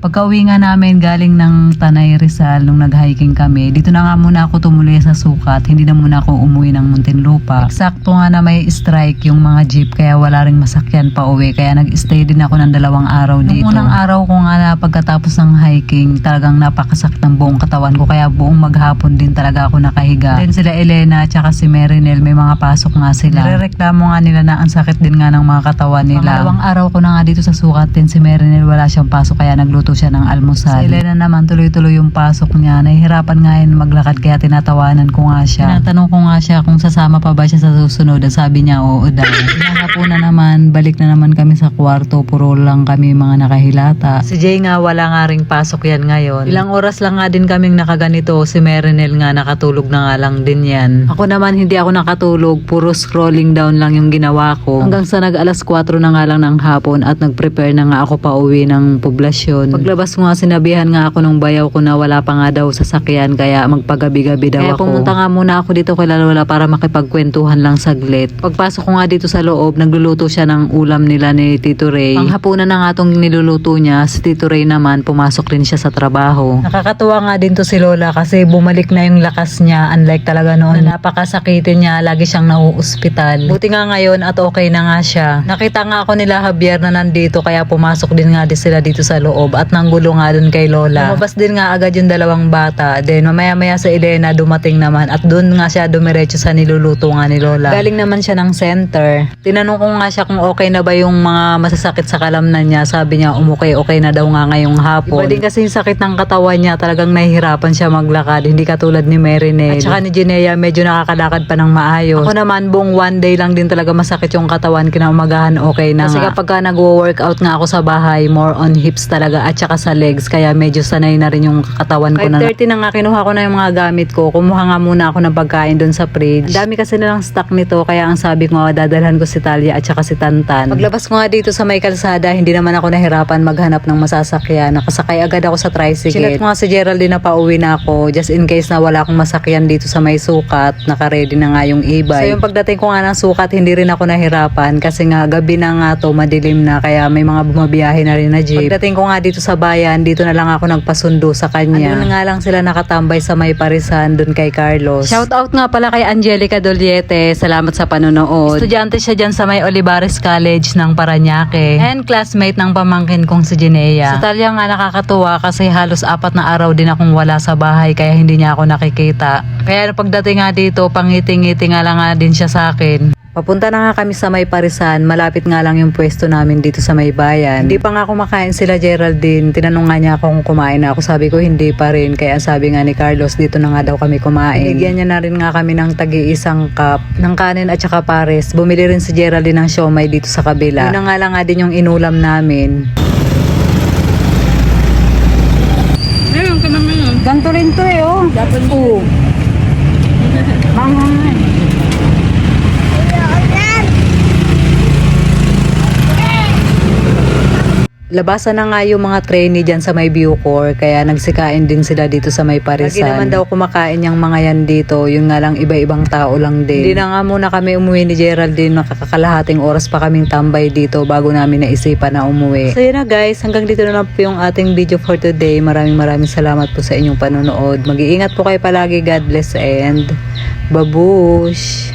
Pagka uwi nga namin galing ng Tanay Rizal nung nag-hiking kami, dito na nga muna ako tumuloy sa sukat, hindi na muna ako umuwi ng Muntinlupa. Eksakto nga na may strike yung mga jeep kaya wala ring masakyan pa uwi kaya nag-stay din ako ng dalawang araw dito. Nung unang araw ko nga na pagkatapos ng hiking, talagang napakasakit ng buong katawan ko kaya buong maghapon din talaga ako nakahiga. Then sila Elena at saka si Merinel may mga pasok nga sila. Nirereklamo nga nila na ang sakit din nga ng mga katawan nila. Pangalawang araw ko na nga dito sa sukat din si Merinel wala siyang pasok kaya nagluto siya ng almusal. Si Elena naman tuloy-tuloy yung pasok niya. Nahihirapan nga yun maglakad kaya tinatawanan ko nga siya. Tinatanong ko nga siya kung sasama pa ba siya sa susunod at sabi niya oo daw. Hinahapunan naman, balik na naman kami sa kwarto. Puro lang kami mga nakahilata. Si Jay nga wala nga ring pasok yan ngayon. Ilang oras lang nga din kaming nakaganito. Si Merinel nga nakatulog na nga lang din yan. Ako naman hindi ako nakatulog. Puro scrolling down lang yung ginawa ko. Hanggang sa nag alas 4 na nga lang ng hapon at nag-prepare na nga ako pa uwi ng poblasyon. Paglabas ko nga sinabihan nga ako nung bayaw ko na wala pa nga daw sasakyan kaya magpagabi-gabi daw Kaya ako. pumunta nga muna ako dito kay Lola para makipagkwentuhan lang saglit. Pagpasok ko nga dito sa loob, nagluluto siya ng ulam nila ni Tito Ray. Panghapunan na nga tong niluluto niya. Si Tito Ray naman, pumasok rin siya sa trabaho. Nakakatuwa nga din to si Lola kasi bumalik na yung lakas niya. Unlike talaga noon, na napakasakitin niya. Lagi siyang nauuspital. Buti nga ngayon at okay na nga siya. Nakita nga ako nila Javier na nandito kaya pumasok din nga din sila dito sa loob at nanggulo nga dun kay Lola. Lumabas din nga agad yung dalawang bata. Then mamaya maya sa Elena dumating naman at dun nga siya dumiretso sa niluluto nga ni Lola. Galing naman siya ng center. Tinanong ko nga siya kung okay na ba yung mga masasakit sa kalamnan niya. Sabi niya umukay okay na daw nga ngayong hapon. Iba din kasi yung sakit ng katawan niya talagang nahihirapan siya maglakad. Hindi katulad ni Merinel. At saka ni Jinea medyo nakakalakad pa ng maayos. Ako naman buong one day lang din talaga masakit yung katawan. Kinaumagahan okay na Kasi nga. kapag ka nag-workout nga ako sa bahay, more on hips talaga at saka sa legs. Kaya medyo sanay na rin yung katawan ko na. 5.30 na nga kinuha ko na yung mga gamit ko. Kumuha nga muna ako ng pagkain doon sa fridge. Ang dami kasi nilang stock nito. Kaya ang sabi ko dadalhan ko si Talia at saka si Tantan. Paglabas ko nga dito sa may kalsada, hindi naman ako nahirapan maghanap ng masasakyan. Nakasakay agad ako sa tricycle. Sinat ko nga si Geraldine na pauwi na ako. Just in case na wala akong masakyan dito sa may sukat. Naka-ready na nga yung e-bike. So yung pagdating ko nga ng sukat, hindi rin ako nahirapan. Kasi nga gabi na nga to, madilim na. Kaya may mga bumabiyahe na rin na jeep. Pagdating ko nga dito sa bayan, dito na lang ako nagpasundo sa kanya. Andun nga lang sila nakatambay sa may parisan dun kay Carlos. Shout out nga pala kay Angelica Doliete. Salamat sa panonood. Estudyante siya dyan sa may Olivares College ng Paranaque. And classmate ng pamangkin kong si Jinea. Sa Talia nga nakakatuwa kasi halos apat na araw din akong wala sa bahay kaya hindi niya ako nakikita. Kaya pagdating nga dito, pangiti-ngiti nga lang nga din siya sa akin. Papunta na nga kami sa may parisan, malapit nga lang yung pwesto namin dito sa may bayan. Hindi pa nga kumakain sila Geraldine, tinanong nga niya ako kung kumain na ako. Sabi ko hindi pa rin, kaya sabi nga ni Carlos dito na nga daw kami kumain. Binigyan niya na rin nga kami ng tagi-isang cup ng kanin at saka pares. Bumili rin si Geraldine ng siomay dito sa kabila. Yun na nga lang nga din yung inulam namin. Ayun, ka naman yun. Ganto rin to eh, oh. Dapat po. Labasan na nga yung mga trainee dyan sa may Bucor, kaya nagsikain din sila dito sa may Parisan. Lagi naman daw kumakain yung mga yan dito, yun nga lang iba-ibang tao lang din. Hindi na nga muna kami umuwi ni Geraldine, nakakalahating oras pa kaming tambay dito bago namin naisipan na umuwi. So yun na guys, hanggang dito na lang po yung ating video for today. Maraming maraming salamat po sa inyong panonood. Mag-iingat po kayo palagi, God bless and babush!